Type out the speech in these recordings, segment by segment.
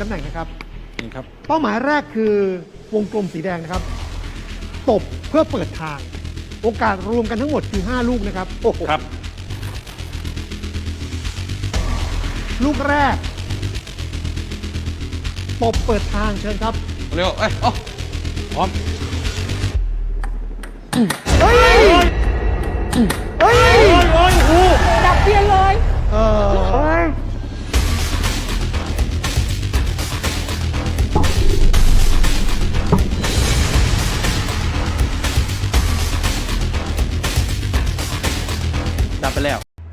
ตำแหน่งนะครับนี่ครับ เป้าหมายแรกคือวงกลมสีแดงนะครับ ตบเพื่อเปิดทาง โอกาสรวมกันทั้งหมดคือ 5 ลูกนะครับครับ ลูกแรก ตบเปิดทางเชิญครับ เร็ว เอ้ยโอ้พร้อม เฮ้ย เฮ้ยดับเปลี่ยนเลย เออ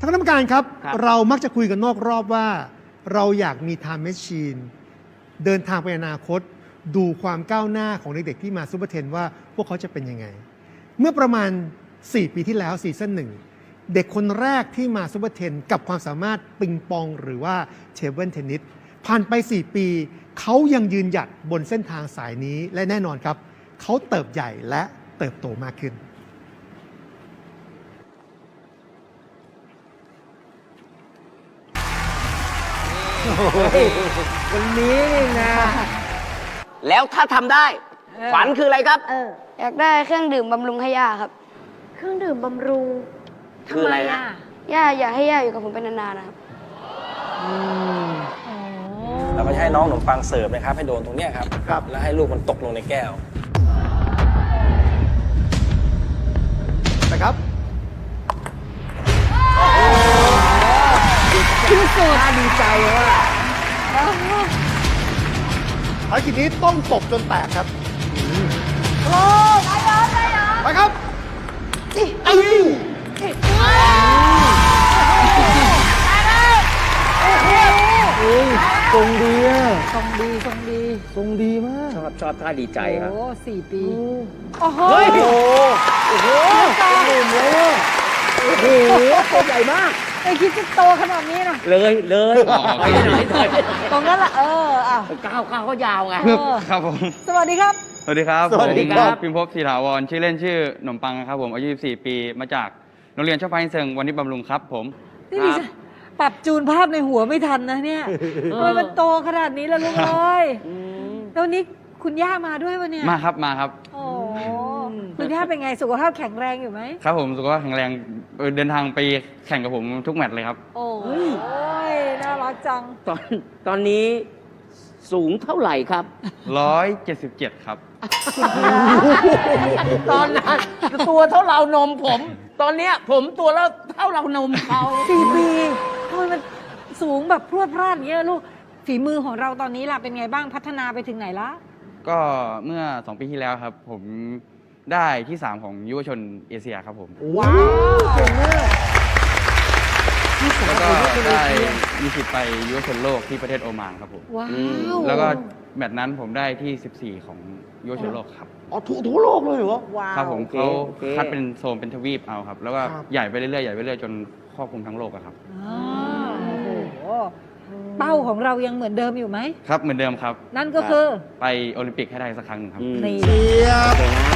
ท่านคณะกรรมการครับ ครับ เรามักจะคุยกันนอกรอบว่า เราอยากมี time machine เดินทางไปอนาคต ดูความก้าวหน้าของเด็กๆที่มาซูเปอร์เทนว่าพวกเขาจะเป็นยังไง เมื่อประมาณ 4 ปีที่แล้วซีซั่นหนึ่งเด็กคนแรกที่มาซูเปอร์เทนกับความสามารถปิงปองหรือว่าเทเบิลเทนนิสผ่านไป 4 ปี เขายังยืนหยัดบนเส้นทางสายนี้และแน่นอนครับ เขาเติบใหญ่และเติบโตมากขึ้น วันนี้นี่นะ แล้วถ้าทำได้เออฝันคืออะไรครับ เออ อยากได้เครื่องดื่มบำรุงให้ย่าครับ เครื่องดื่มบำรุงคืออะไรฮะย่าอยากให้ย่าอยู่กับผมเป็นนานๆนะครับ เราก็จะให้น้องขนมปังเสิร์ฟนะครับ ให้โดนตรงเนี้ยครับ ครับ แล้วให้ลูกมันตกลงในแก้ว นะครับ น่าดีใจว่าภารกิจนี้ต้องตบจนแตกครับโอ้ได้ยอมได้ยอมไปครับเอ้ยทรงดีทรงดีทรงดีมาก ชอบชอบท่าดีใจครับ โอ้สี่ปี โอ้โหเฮ้ยโอ้โหดื่มเลยโอ้โหตัวใหญ่มาก ไอ้คิดจะโตขนาดนี้นะเลยเลยอ๋อโอเคไปไหนถอยไปตรงนั้นแหละเอออะ ก้าวก้าวเขายาวไง เออ ครับผม สวัสดีครับ สวัสดีครับสวัสดีครับ ผมพิมพบศิลาวร ชื่อเล่นชื่อหนมปังครับผมอายุ14ปี มาจากโรงเรียนช่อฟ้าอินเซิงวันนี้บำรุงครับผม นี่ดิฉันปรับจูนภาพในหัวไม่ทันนะเนี่ยทำไมมันโตขนาดนี้ล่ะลูกเอ้ยแล้วนี้คุณย่ามาด้วยวะเนี่ยมาครับมาครับ โอ้ คุณย่าเป็นไงสุขภาพแข็งแรงอยู่ไหม ครับผมสุขภาพแข็งแรงเอ่อเดินทางไปแข่งกับผมทุกแมตช์เลยครับ โอ้ยน่ารักจัง ตอนตอนนี้สูงเท่าไหร่ครับ 177 ครับ ตอนนั้นตัวเท่าเรานมผม ตอนเนี้ยผมตัวแล้วเท่าเรานมเขา สี่ปีทำไมมันสูงแบบพรวดพลาดอย่างเงี้ยลูกฝีมือของเราตอนนี้ล่ะเป็นไงบ้างพัฒนาไปถึงไหนละก็เมื่อ 2 ปีที่แล้วครับ ผม ได้ที่ 3 ของยุวชนเอเชียครับผม ว้าวเก่งมากแล้วก็ได้มีสิทธิ์ไปยุวชนโลกที่ประเทศโอมานครับผมว้าว แล้วก็แมตช์นั้นผมได้ที่ 14 ของยุวชนโลกครับ อ๋อทั่วทั่วโลกเลยเหรอ ว้าวครับผมโอเคเขาโอเค คัดเป็นโซนเป็นทวีปเอาครับ แล้วก็ครับ ใหญ่ไปเรื่อยๆใหญ่ไปเรื่อยๆจนครอบคลุมทั้งโลกอะครับ อ่าโอ้โหเป้าของเรายังเหมือนเดิมอยู่ไหม ครับเหมือนเดิมครับ นั่นก็คือ ไปโอลิมปิกให้ได้สักครั้งหนึ่งครับ อืม นี่ เชียบ เก่งนะ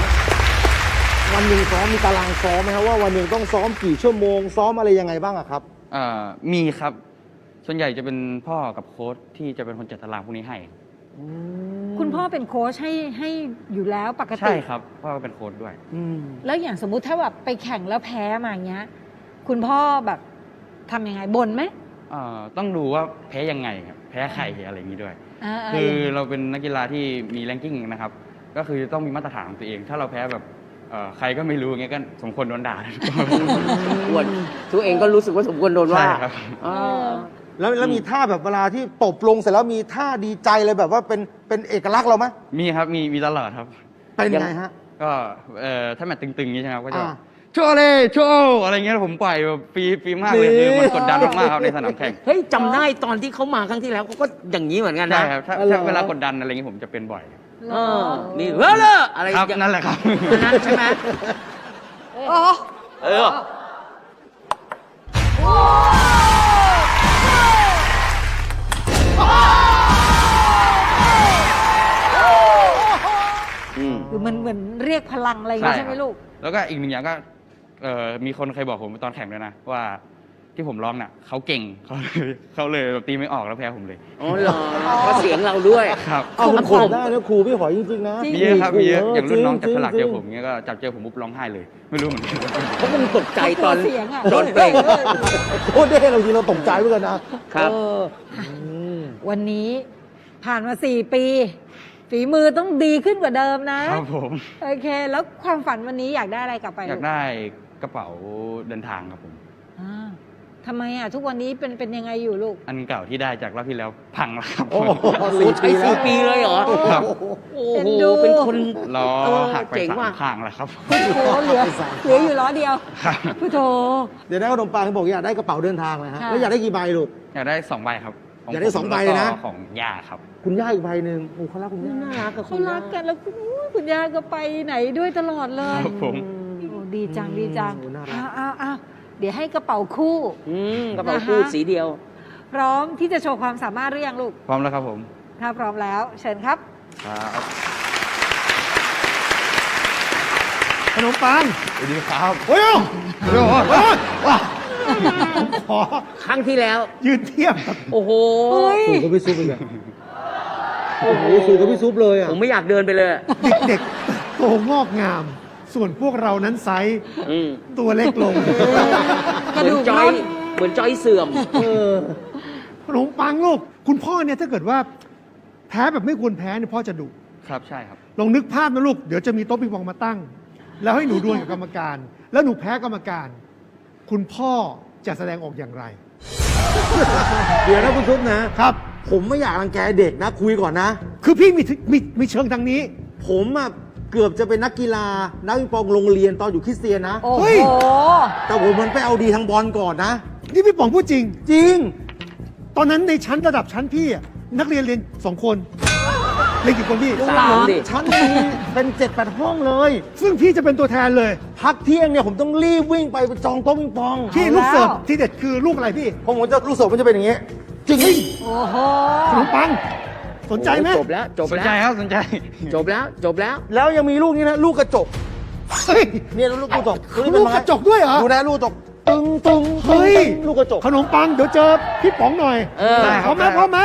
วันหนึ่งซ้อมมีตารางซ้อมไหมครับว่าวันหนึ่งต้องซ้อมกี่ชั่วโมง ซ้อมอะไรยังไงบ้างอะครับเอ่อมีครับ ส่วนใหญ่จะเป็นพ่อกับโค้ชที่จะเป็นคนจัดตารางพวกนี้ให้ คุณพ่อเป็นโค้ชให้ให้อยู่แล้วปกติใช่ครับ พ่อก็เป็นโค้ชด้วยแล้วอย่างสมมุติถ้าแบบไปแข่งแล้วแพ้มาอย่างเงี้ย คุณพ่อแบบทำยังไงบ่นไหมเอ่อต้องดูว่าแพ้ยังไงครับ แพ้ใครอะไรอย่างนี้ด้วยาะไรคืออย่างงี้เราเป็นนักกีฬาที่มีแรงกิ้งนะครับ ก็คือต้องมีมาตรฐานของตัวเอง ถ้าเราแพ้แบบ เอ่อใครก็ไม่รู้อย่างเงี้ยก็สมควรโดนด่า ควรตัวเองก็รู้สึกว่าสมควรโดนว่าใช่ครับอ่าแล้วแล้วมีท่าแบบเวลาที่ตบลงเสร็จแล้วมีท่าดีใจเลยแบบว่าเป็นเป็นเอกลักษณ์เราไหมมีครับมีมีตลอดครับ เป็นยัง ไงฮะ ก็เอ่อถ้าแมตช์ตึงๆอย่างนี้ใช่ไหมครับก็จะอ่า โชว์เลยโชว์อะไรเงี้ยผมปล่อยแบบฟรีฟรีมากเลยนี่คือมันกดดันมากๆครับในสนามแข่งเฮ้ยจำได้ตอนที่เขามาครั้งที่แล้วเขาก็อย่างนี้เหมือนกันใช่นะ ครับถ้าอ๋อเหรอ ถ้าเวลากดดันอะไรเงี้ยผมจะเป็นบ่อย เออนี่เฮ้อเลยอะไรครับอย่างนั่นแหละครับ อันนั้นใช่ไหมอ๋อเอออืม คือมันเหมือนเรียกพลังอะไรอย่างงี้ใช่ใช่ไหมครับลูก แล้วก็อีกหนึ่งอย่างก็เอ่อมีคนเคยบอกผมตอนแข่งด้วยนะ ว่า ที่ผมร้องน่ะเขาเก่งเขาเลยเขาเลยแบบตีไม่ออกแล้วแพ้ผมเลย อ๋อเหรอเพราะเสียงเราด้วย ครับ เอาผมขอได้นะครูพี่หอยจริงๆนะมีเยอะครับมีเยอะครูอย่างรุ่นน้องจับจฉลากเจริองผมเงี้ยก็จับเจอผมปุ๊บร้องไห้เลย ไม่รู้เหมือนกันเขาคงตกใจตอนเสียงอะตอนเปล่งโคตรเด้เราจริงเราตกใจเหมือนกันนะครับเออวันนี้ผ่านมาสี่ปี ฝีมือต้องดีขึ้นกว่าเดิมนะ ครับผมโอเค แล้วความฝันวันนี้อยากได้อะไรกลับไปอยากลูได้กระเป๋าเดินทางครับผมอ่า ทำไมอะทุกวันนี้เป็นเป็นยังไงอยู่ลูก อันเก่าที่ได้จากรอบที่แล้วพังแล้วครับโอ้โหโอ้โหสี่ใช้ปีแล้สี่วปีเลยเหรอ ครับโอ้เอ็นโหดูเป็นคนล้อเออหักไปเจ๋งสาว่ะ มข้างแล้วครับ โอ้โหเหลือเหลืออยู่ล้อเดียวครับ พุทโธ เดี๋ยวนะขนมปังบอกอยากได้กระเป๋าเดินทางเลยฮะค่ะ แล้วอยากได้กี่ใบลูก อยากได้สองใบครับขอยากได้ผมสองใบเลยนะ แวก็ของย่าครับ คุณย่าอีกใบหนึ่งโอ้เขารักคุณย่าน่ารักกับคุเขาณรักกันแล้วคุณอุ๊ยคุณย่าก็ไปไหนด้วยตลอดเลย ครับผม โอ้ดีจังดีจังโอ้น่ารัก อ้าวอ้าวอ้าว เดี๋ยวให้กระเป๋าคู่ อืมกระเป๋าคู่นะคะ สีเดียว พร้อมที่จะโชว์ความสามารถหรือยังลูก พร้อมแล้วครับผมถ้าพร้อมแล้ว เชิญครับ ครับขนมปังสวัสดีครับ โอ้ยเดี๋ยวโอ้ยว้าผมขอครั้งที่แล้ว ยืนเทียบกับโอ้โห เฮ้ย สูงกับพี่ซุปอีกอะโอ้โหสูงกับพี่ซุปเลยอะ ผมไม่อยากเดินไปเลย เด็กๆโตงอกงาม ส่วนพวกเรานั้นไซส์อืมตัวเล็กลงกระเหมืดูอนกจอยร่อนเหมือนจอยเสื่อมเออขนมปังลูก คุณพ่อเนี่ยถ้าเกิดว่า แพ้แบบไม่ควรแพ้เนี่ยพ่อจะดุ ครับใช่ครับ ลองนึกภาพนะลูก เดี๋ยวจะมีโต๊ะปิงปองมาตั้ง แล้วให้หนูดวลกับกรรมการ แล้วหนูแพ้กรรมการ คุณพ่อจะแสดงออกอย่างไร เดี๋ยวนะคุณซุปนะ ครับ ผมไม่อยากรังแกเด็กนะ คุยก่อนนะ คือพี่มีมีมีเชิงทางนี้ ผมอะ เกือบจะเป็นนักกีฬา นักปิงปองโรงเรียนตอนอยู่คริสเตียนนะ โอ้เฮ้โห ย แต่ผมมันไปเอาดีทางบอลก่อนนะ นี่พี่ป๋องพูดจริง จริง ตอนนั้นในชั้นระดับชั้นพี่อะนักเรียนเรียนสองคนเรียนกี่คนพี่ลูกหลานดิ ชั้นมีเป็นเจ็ดแปดห้องเลย ซึ่งพี่จะเป็นตัวแทนเลย พักเที่ยงเนี่ยผมต้องรีบวิ่งไปจองโต๊ะปิงปอง พี่ลูกเสิร์ฟที่เด็ดคือลูกอะไรพี่ผมผมจะลูกเสิร์ฟมันจะเป็นอย่างงี้จริงโอ้โห ขนมปัง สนใจไหมจบแล้วจบสนแล้วใจครับสนใจ จบแล้วจบแล้ว แล้วยังมีลูกนี้นะลูกกระจกเฮ้ยเนี่ยลูกกระจกลูกกระจกด้วยเหรอดูนะลูกกระจกตึงตึงเฮ้ยลูกกระจกขนมปังเดี๋ยวเจอพี่ป๋องหน่อยเออได้พร้อมไหมพร้อมไหม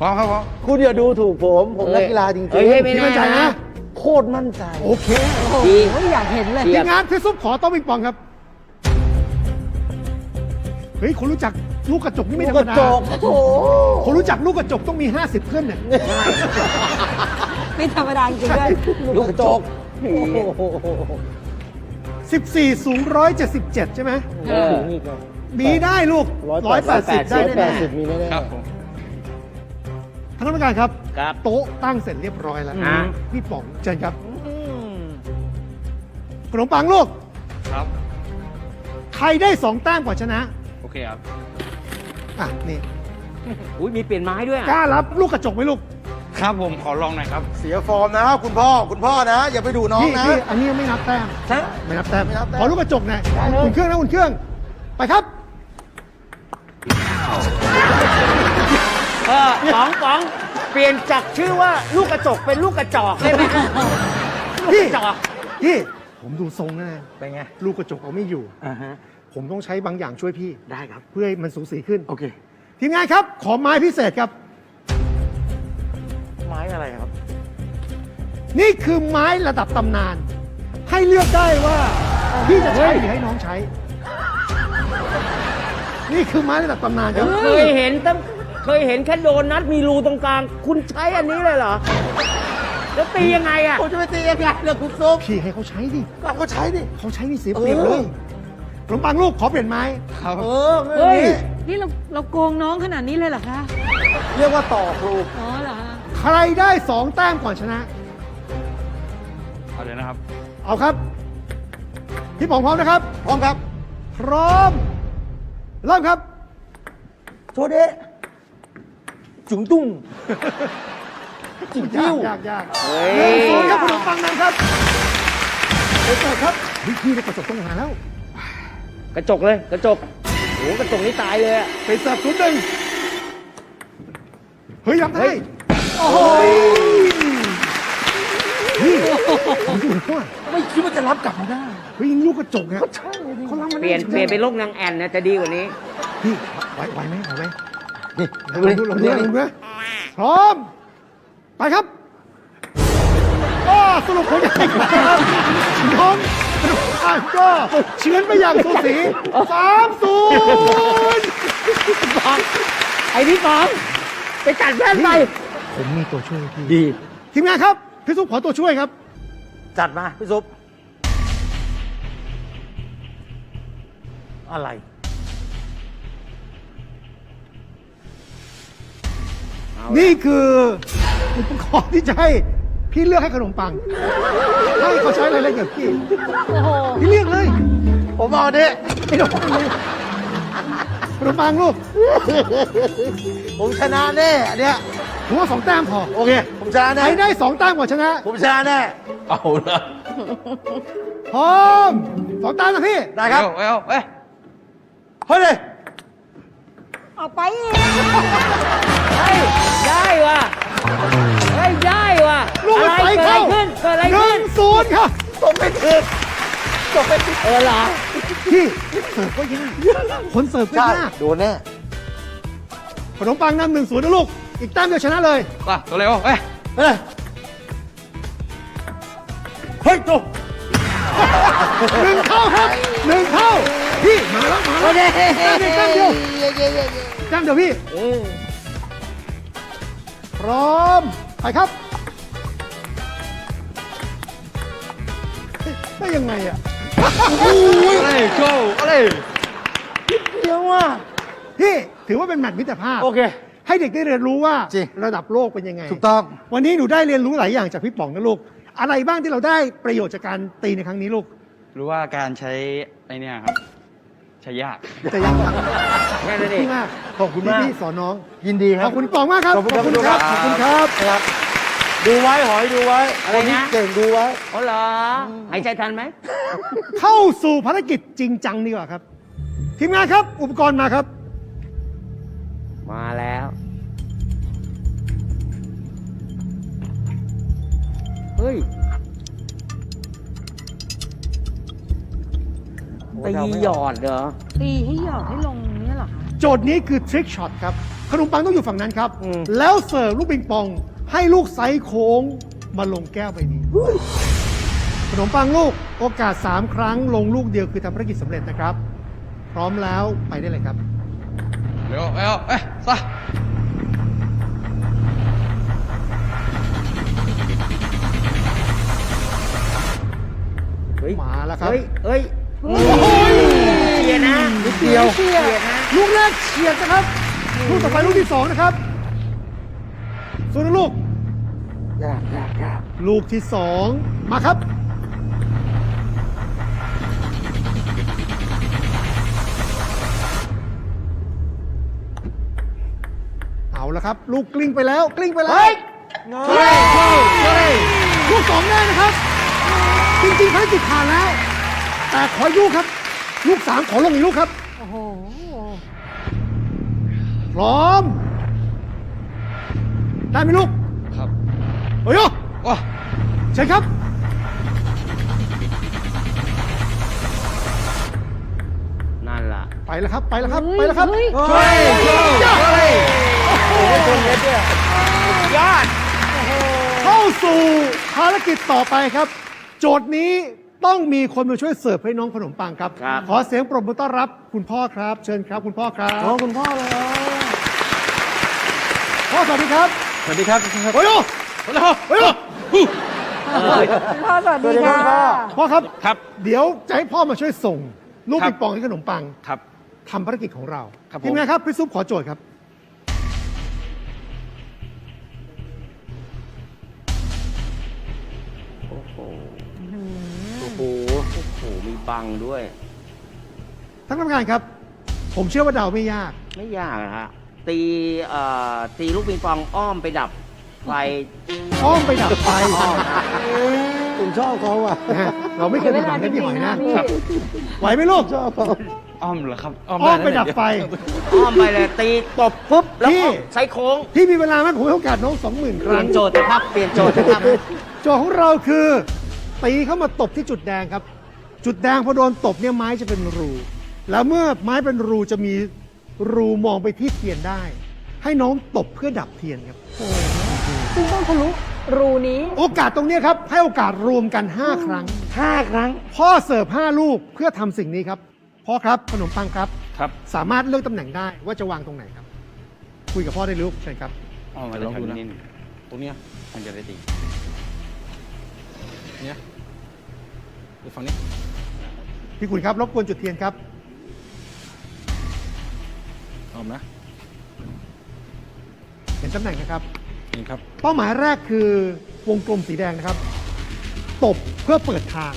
พร้อมครับพร้อมคุณอย่าดูถูกผมผมนักกีฬาจริงเฮ้ยเฮ้ยไม่พี่มั่นใจนะโคตรมั่นใจโอเคดีโอ้ยอยากเห็นเลยเชีทียมงานพี่ซุปขอโต๊ะปิงปองครับเฮ้ยคนรู้จัก ลูกกระจกนี่ไม่ธรรมดาลูกกระจกโอ้โห คนรู้จักลูกกระจกต้องมี 50เพื่อนเนี่ย ไม่ธรรมดาจริงๆด้วยลูกกระจกโอ้โห14 สูง 177 ใช่ไหม เออ นี่ก็มีได้ลูก 180 ได้ร้อยแน่แปดสิบมีแน่ๆ ครับผม ๆท่านผู้การครับ ครับโต๊ะตั้งเสร็จเรียบร้อยแล้วอ่า พี่ป๋องเชิญครับขนมปังลูก ครับ ใครได้สองแต้มกว่าชนะ โอเคครับ อะนี่อุ้ยมีเปลี่ยนไม้ด้วยอะกล้ารับลูกกระจกไหมลูกครับผมขอลองหน่อยครับเสียฟอร์มนะคุณพ่อคุณพ่อนะ อย่าไปดูน้องพี่นะพี่อันนี้ไม่นับแต้มใช่ไม่นับแต้มไม่นับแต้ม ขอลูกกระจกหน่อยได้เลยอุ่นเครื่องนะอุ่นเครื่อง ไปครับ เออป๋องป๋องเปลี่ยนจากชื่อว่าลูกกระจกเป็นลูกกระจอกได้ไหมพี่จอก พี่ผมดูทรงนะเป็นไง ลูกกระจกเอาไม่อยู่ อ่าฮะ ผมต้องใช้บางอย่างช่วยพี่ ได้ครับ เพื่อให้มันสูสีขึ้น โอเค ทีมงานครับ ขอไม้พิเศษครับ ไม้อะไรครับ นี่คือไม้ระดับตำนาน ให้เลือกได้ว่า พี่จะใช้หรือให้น้องใช้ นี่คือไม้ระดับตำนานครับเคยเห็นตั้งเคยเห็นแค่โดนัทมีรูตรงกลาง คุณใช้อันนี้เลยเหรอ แล้วตียังไงอะผมจะไปตียังไงล่ะคุณซุปพี่ให้เขาใช้ดิ ก็เขาใช้ดิเขาใช้นี่เสียเปรียบเลเอยอข นมปังลูกขอเปลี่ยนไม้ครับ เออไม่เฮ้ยนี่เราเราโกงน้องขนาดนี้เลยเหรอคะ เรียกว่าต่อครูอ๋อเหรอฮะใครได้สองแต้มก่อนชนะ เอาเลยนะครับ เอาครับ พี่ป๋องพร้อมนะครับ พร้อมครับ พร้อมเริ่มครับ โชเดะจุ๋งตุ้งจิ๋วจิ้ยาวกยากยากเฮ้หนึ่งยศูนย์ครับขนมปังนำครับเปิดก่อนครับเฮ้ยพี่ได้กระจกต้องหาแล้ว กระจกเลย กระจกโอ้โหกระจกนี่ตายเลยอะ ไปเสิร์ฟศูนย์หนึ่งเฮ้ยรับเฮ้ได้ย โอ้โหนี่ผมดูแล้วว่าไม่คิดว่าจะรับกลับมาได้เฮ้ยลูกกระจกเนี่ยเขารับมันเปลี่ยนได้เปลี่ยนเป็นโรคนางแอ่นนะจะดีกว่านี้ พี่ไหวไหวไหมไหวไหมนี่ลองดูลองดูลองดูนะพร้อม ไปครับก็สรุปผลการแข่งขันครับน้องขนม ปังก็เฉือนไปอย่างสูสีสามศูนย์ไอ้พี่ป๋องไปกัดแว่นไปผมมีตัวช่วยให้พี่ดี ทีมงานครับ พี่ซุปขอตัวช่วยครับ จัดมา พี่ซุปอะไร นี่คืออุปกรณ์ที่จะให้ พี่เลือกให้ขนมปัง ให้เขาใช้อะไรเล่นกับพี่ โอ้โห พี่เลือกเลยผมเอาดิไอ้ขนมปังเลยขนมปังลูกผมชนะแน่อันเนี้ยผมว่าสองแต้มพอโอเค ผมชนะใคแน่รได้สองแต้มก่อนชนะ ผมชนะแน่เอาละพร้อมสองแต้มนะพี่ ได้ครับเอาเอาเอ้ยเฮ้ยเลยเอาไปอีก เฮ้ยได้ว่ะเฮ้ยได้ ว่ะลูกอะไรไฟเกิดอะไรเข้าขึ้นเกิดอะไรหขึ้นึ่นงศูนย์ครับผมไม่ถึงผมไม่ถึงเออเหรอพี่เสิร์ฟก็ยากคนเสิร์ฟก็ใช่ยากโดนแน่ขนมปังนำหนึ่งศูนย์นะลูก อีกแต้มเดียวชนะเลย ป่ะตัวเร็วเอ้ยเฮ้ยเฮ้ยโตหนึ่งเท่าครับหนึ่งเท่าพี่มาแล้วมาแล้วแต้มเดียวแต้มเดียวแต้มเดียวพี่พร้อมไปครับ ได้ยังไงอะอะไรโชว์อะไรเดี๋ยวว่ะพี่ถือว่าเป็นแมตช์มิตรภาพ โอเค ให้เด็กได้เรียนรู้ว่าจริง ระดับโลกเป็นยังไง ถูกต้อง วันนี้หนูได้เรียนรู้หลายอย่างจากพี่ป๋องนะลูก อะไรบ้างที่เราได้ประโยชน์จากการตีในครั้งนี้ลูกรู้ว่าการใช้ไอเนี่ยครับ ใช้ยาก จะยังไงแค่นั้นเอง พี่มากขอบคุณมาก ที่พี่สอนน้อง ยินดีคขรัอบบคุณป๋องมากครับขอบคุณครับ ขอบคุณครับครับ ดูไว้หอยดูไว้ อะไรนะคเก่งดูไว้ อ๋อเหรอหายใจทันไหม เข้าสู่ภารกิจจริงจังดีกว่าครับ ทีมงานครับ อุปกรณ์มาครับ มาแล้ว เฮ้ยตีหยอดเหรอ ตีให้หยอดให้ลงเนี้ยเหรอคะ โจทย์นี้คือทริกช็อตครับ ขนมปังต้องอยู่ฝั่งนั้นครับ อืม แล้วเสิร์ฟลูกปิงปอง ให้ลูกไซส์โค้งมาลงแก้วใบนี้ ขนมปังลูกโอกาส 3 ครั้งลงลูกเดียวคือทำภารกิจสำเร็จนะครับ พร้อมแล้วไปได้เลยครับ เร็วเร็วเอ้ยซะเฮ้ยมาแล้วครับ เฮ้ยเฮ้ยเชียร์นะนิดเดียวเชียร์นะลูกแรกเฉียดนะครับ ลูกต่อไปลูกที่สองนะครับ ส่วนลูก ยากยากยากลูกที่สองมาครับ เอาละครับ ลูกกลิ้งไปแล้ว กลิ้งไปแล้ว เฮ้ยเฮ้ยเฮ้ยลูกสองแน่นะครับ จริงๆภารกิจผ่านแล้ว แต่ขออีกลูกครับ ลูกสามขอลงอีกลูกครับ โอ้โห พร้อม ได้ไหมลูกครับโอ้ยว้าเชิญครับ นั่นล่ะ ไปแล้วครับไปแล้วครับเฮ้ยไปแล้วครับเฮ้ย เฮ้ยเฮ้ยยอดเข้าสู่ภารกิจต่อไปครับ โจทย์นี้ต้องมีคนมาช่วยเสิร์ฟให้น้องขนมปังครับครับขอเสียงปรบมือต้อนรับคุณพ่อครับ เชิญครับคุณพ่อครับโอ้คุณพ่อเลย พ่อสวัสดีครับ สวัสดีครับโอ้ยโอ้ยโอ้ยคุณพ่อสวัสดีค่ะ พ่อครับ ครับ เดี๋ยวจะให้พ่อมาช่วยส่ง ลูกครับปิงปองให้ขนมปังครับทำภารกิจของเราครับผมทีมงานครับพี่ซุปขอโจทย์ครับ โอ้โห โอ้โห โอ้โห มีบังด้วยท่านกรรมการครับ ผมเชื่อว่าเดาไม่ยาก ไม่ยากนะฮะ ตีเอ่อตีลูกปิงปองอ้อมไปดับไฟ อ้อมไปดับไฟอ้อมนะผมชอบเขาอะนะฮะเราไม่เคยเวผิดหลาวังจในพี่หริองยๆนะนะพี่ไหวไหมลูกชอบเขา อ้อมเหรอครับอ้อมไปดับไฟ อ้อมไปเลยตีตบปุ๊บแล้วพี่ ก็ใช้โค้งพี่มีเวลาไหมผมให้โอกาสน้องสองหมื่นคเปลี่รั้ยงนโจทย์นะครับเปลี่ยนโจทย์นะครับ โจทย์ของเราคือตีเข้ามาตบที่จุดแดงครับ จุดแดงพอโดนตบเนี่ยไม้จะเป็นรู แล้วเมื่อไม้เป็นรูจะมี รูมองไปที่เทียนได้ ให้น้องตบเพื่อดับเทียนครับ ซึ่งต้องทะลุรูนี้ โอกาสตรงเนี้ยครับ ให้โอกาสรวมกัน 5 ครั้งห้าครั้ง พ่อเสิร์ฟ5ลูกเพื่อทำสิ่งนี้ครับพ่อครับขนมปังครับ ครับ สามารถเลือกตำแหน่งได้ว่าจะวางตรงไหนครับ คุยกับพ่อได้ลูกเชิญครับ เอามาลองดูนะนิดตรงเนี้ยมันจะได้ตีเนี่ยดูฝั่งนี้ พี่คุณครับรบกวนจุดเทียนครับ ออมนะ เห็นตำแหน่งนะครับ นี่ครับ เป้าหมายแรกคือวงกลมสีแดงนะครับ ตบเพื่อเปิดทาง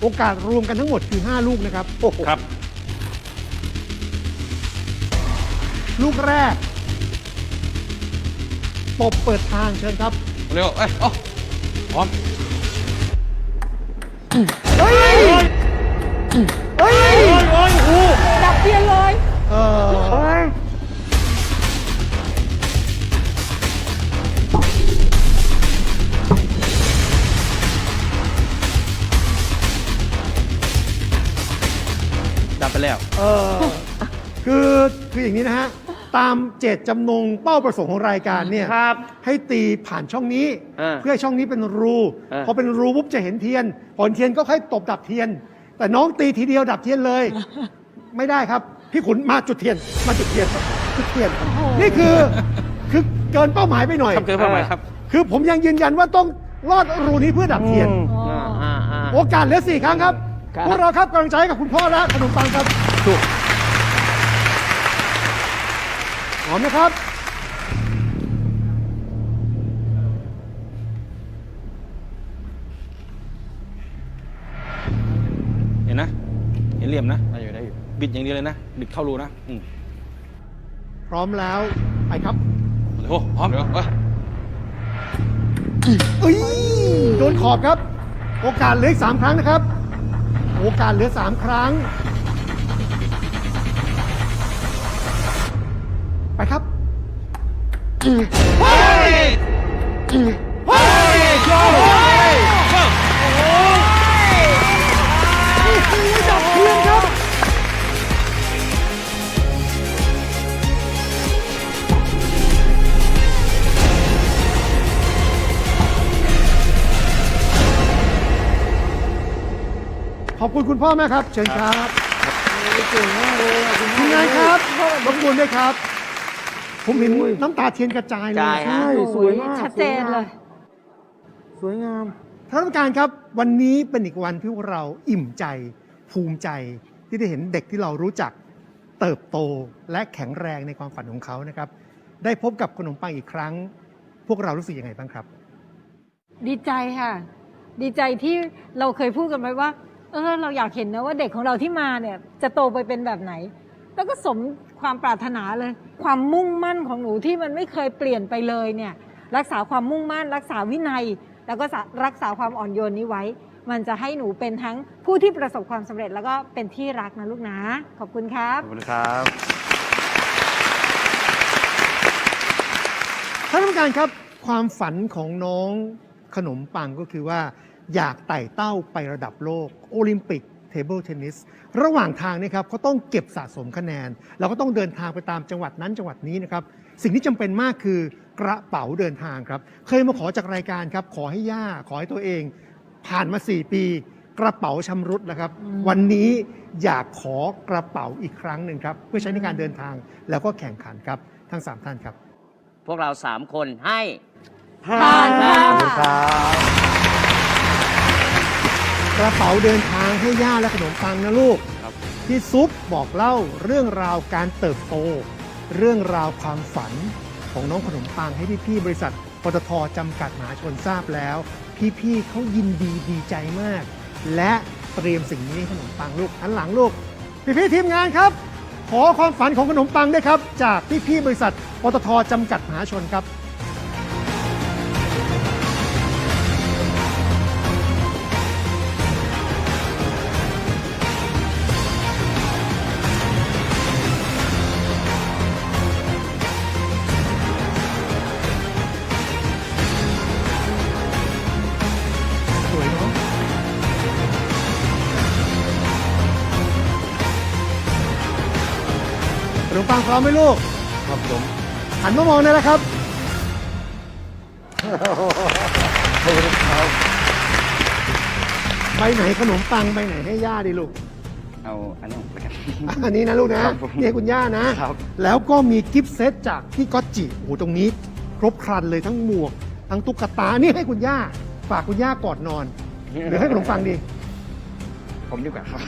โอกาสรวมกันทั้งหมดคือ 5 ลูกนะครับครับ ลูกแรก ตบเปิดทางเชิญครับ เร็ว เอ้ยโอ้พร้อมดับเทียนเลย เออ呃ดับไปแล้ว เออคือคืออย่างนี้นะฮะ ตามเจตจำนงเป้าประสงค์ของรายการเนี่ยครับให้ตีผ่านช่องนี้เออเพื่อให้ช่องนี้เป็นรูเออพอเป็นรูปุ๊บจะเห็นเทียนพอเห็นเทียนก็ค่อยตบดับเทียน แต่น้องตีทีเดียวดับเทียนเลย ไม่ได้ครับ พี่ขุนมาจุดเทียน มาจุดเทียนจุดเทียนนี่คือคือเกินเป้าหมายไปหน่อย ครับเกินเป้าหมายครับ คือผมยังยืนยันว่าต้องรอดรูนี้เพื่อดับเทียนอ่าอ่าอ่าโอกาสเหลือสี่ครั้งครับครับพวกเราครับกำลังใจให้กับคุณพ่อและขนมปังครับถูกพร้อมนะครับเห็นนะ เห็นเหลี่ยมนะ ได้อยู่ได้อยู่บิดอย่างเดียวเลยนะบิดเข้ารูนะอืมพร้อมแล้วไปครับเร็วพร้อมเร็วเอ้ยเอ้ยโดนขอบครับ โอกาสเหลืออีกสามครั้งนะครับ โอกาสเหลือสามครั้ง ไปครับ เฮ้ยเฮ้ยเฮ้ย คุณคุณพ่อแม่ครับ เชิญครับเก่งมากเลยคุณนายครับรบกวนด้วยครับ ผมเห็นน้ำตาเทียนกระจายเลยใช่ฮะใช่ สวยมากชัดเจนเลย สวยงามท่านผู้การครับ วันนี้เป็นอีกวันที่พวกเราอิ่มใจ ภูมิใจที่ได้เห็นเด็กที่เรารู้จักเติบโตและแข็งแรงในความฝันของเขานะครับ ได้พบกับขนมปังอีกครั้ง พวกเรารู้สึกยังไงบ้างครับ ดีใจค่ะ ดีใจที่เราเคยพูดกันไว้ว่า เออเราอยากเห็นนะว่าเด็กของเราที่มาเนี่ย จะโตไปเป็นแบบไหน แล้วก็สมความปรารถนาเลย ความมุ่งมั่นของหนูที่มันไม่เคยเปลี่ยนไปเลยเนี่ย รักษาความมุ่งมั่น รักษาวินัย แล้วก็รักษาความอ่อนโยนนี้ไว้ มันจะให้หนูเป็นทั้งผู้ที่ประสบความสำเร็จ แล้วก็เป็นที่รักนะลูกนะขอบคุณครับ ขอบคุณครับท่านผู้การครับความฝันของน้องขนมปังก็คือว่า อยากไต่เต้าไประดับโลก โอลิมปิกเทเบิลเทนนิสระหว่างทางนี่ครับเขาต้องเก็บสะสมคะแนนแล้วก็ต้องเดินทางไปตามจังหวัดนั้นจังหวัดนี้นะครับ สิ่งที่จำเป็นมากคือกระเป๋าเดินทางครับ เคยมาขอจากรายการครับ ขอให้ย่า ขอให้ตัวเอง ผ่านมา 4 ปี กระเป๋าชำรุดแล้วครับ วันนี้อยากขอกระเป๋าอีกครั้งหนึ่งครับเพื่อใช้ในการเดินทางแล้วก็แข่งขันครับทั้งสามท่านครับ พวกเราสามคนให้ผ่านค่ะครับ กระเป๋าเดินทางให้ย่าและขนมปังนะลูก ครับพี่ซุปบอกเล่าเรื่องราวการเติบโต เรื่องราวความฝันของน้องขนมปังให้พี่ๆบริษัทปตทจำกัดมหาชนทราบแล้ว พี่ๆเขายินดีดีใจมาก และเตรียมสิ่งนี้ให้ขนมปังลูกหันหลังลูก พี่ๆทีมงานครับ ขอความฝันของขนมปังด้วยครับ จากพี่ๆบริษัทปตทจำกัดมหาชนครับ พร้อมไหมลูกครับผมหันมามองได้แล้วครับขอบคุณครับใบไหนขนมปังใบไหนให้ย่าดีลูก เอาอันนี้แล้วกัน อันนี้นะลูกนะครับผมนี่ให้คุณย่านะ ครับ แล้วก็มีกิฟต์เซตจากพี่ก๊อตจิโอ้โหตรงนี้ ครบครันเลยทั้งหมวก ทั้งตุ๊กตา นี่ให้คุณย่า ฝากคุณย่ากอดนอน หรือให้ขนมปังดี ผมดีกว่าครับ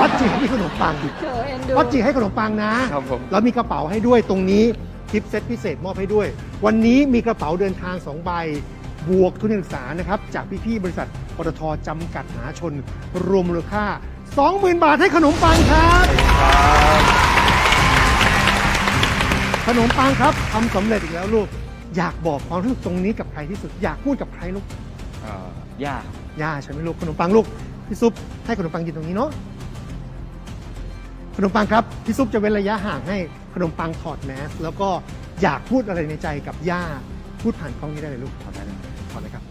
ก๊อตจิให้ขนมปังเจอเอ็นดูก๊อตจิให้ขนมปังนะครับผม แล้วมีกระเป๋าให้ด้วยตรงนี้กิฟต์เซตพิเศษมอบให้ด้วย วันนี้มีกระเป๋าเดินทาง 2 ใบบวกทุนการศึกษานะครับ จากพี่ๆบริษัทปตทจำกัดมหาชน รวมมูลค่า 20,000 บาทให้ขนมปังครับ ขนมปังครับทำสำเร็จอีกแล้วลูก อยากบอกความรู้สึกตรงนี้กับใครที่สุด อยากพูดกับใครลูก เอ่อย่าครับย่าใช่ไหมลูกขนมปังลูก พี่ซุปให้ขนมปังกินตรงนี้เนาะขนมปังครับพี่ซุปจะเว้นระยะห่างให้ขนมปังถอดแมสแล้วก็อยากพูดอะไรในใจกับย่าพูดผ่านกล้องนี้ได้เลยลูกถอดได้เลยถอดเลยครับ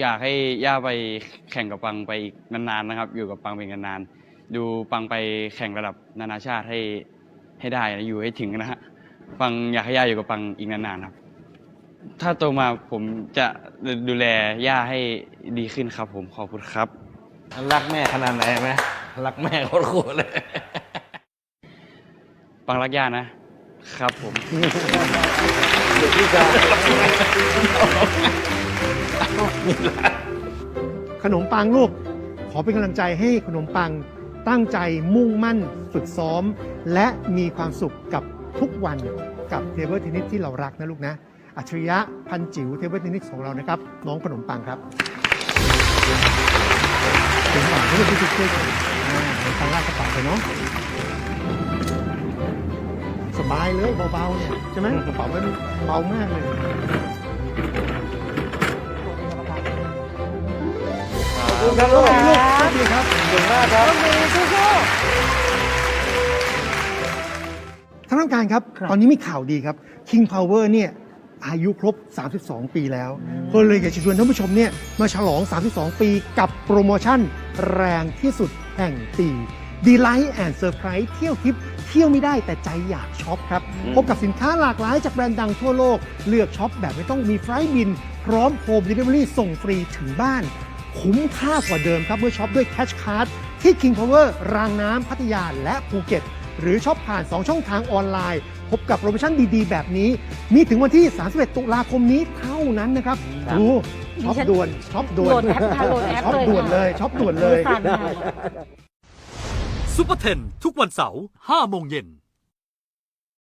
อยากให้ย่าไปแข่งกับปังไปอีกนานๆนะครับ อยู่กับปังเป็นนานๆดูปังไปแข่งระดับนานาชาติให้ให้ได้นะอยู่ให้ถึงนะฮะปังอยากให้ย่าอยู่กับปังอีกนานๆครับ ถ้าโตมาผมจะดูแลย่าให้ดีขึ้นครับ ผมขอบคุณครับ รักแม่ขนาดไหนไหมรักแม่โคตรๆเลย ปังรักย่านะ ครับผม ขนมปังลูก ขอเป็นกำลังใจให้ขนมปังตั้งใจมุ่งมั่นฝึกซ้อม และมีความสุขกับทุกวันกับเทเบิลเทนนิสที่เรารักนะลูกนะ อัจฉริยะพันจิ๋วเทเบิลเทนนิสของเรานะครับ น้องขนมปังครับขนมปังให้ลูกที่ช่วยกันอ่าขนมปังลากกระเป๋าไปเนาะสบายเลยเบาๆเนี่ยใช่ไหมกระเป๋ามันเบามากเลยขอบคุณครับลูกสวัสดีครับเก่งมากครับสู้ๆท่านผู้การครับ ตอนนี้มีข่าวดีครับ King Power เนี่ย อายุครบ 32 ปีแล้ว ก็เลยอยากจะชวนท่านผู้ชมเนี่ยมาฉลอง 32 ปีกับโปรโมชั่นแรงที่สุดแห่งปี Delight and Surprise เที่ยวทิปเที่ยวไม่ได้แต่ใจอยากช็อปครับ พบกับสินค้าหลากหลายจากแบรนด์ดังทั่วโลก เลือกช็อปแบบไม่ต้องมีไฟล์บิน พร้อมโฮม Delivery ส่งฟรีถึงบ้าน คุ้มค่ากว่าเดิมครับ เมื่อช็อปด้วย Cash Card ที่ King Power รางน้ำพัทยาและภูเก็ต หรือช็อปผ่าน 2 ช่องทางออนไลน์ พบกับโปรโมชั่นดีๆ แบบนี้ มีถึงวันที่ 31 ตุลาคมนี้เท่านั้นนะครับครับ ดูช็อปด่วนช็อปด่วนโหลดแอปค่ะโหลดแอปช็อปเลยด่วนค่ะเลยช็อปด่วนเลย มือสั่นค่ะ ซุปเปอร์เทนทุกวันเสาร์5โมงเย็น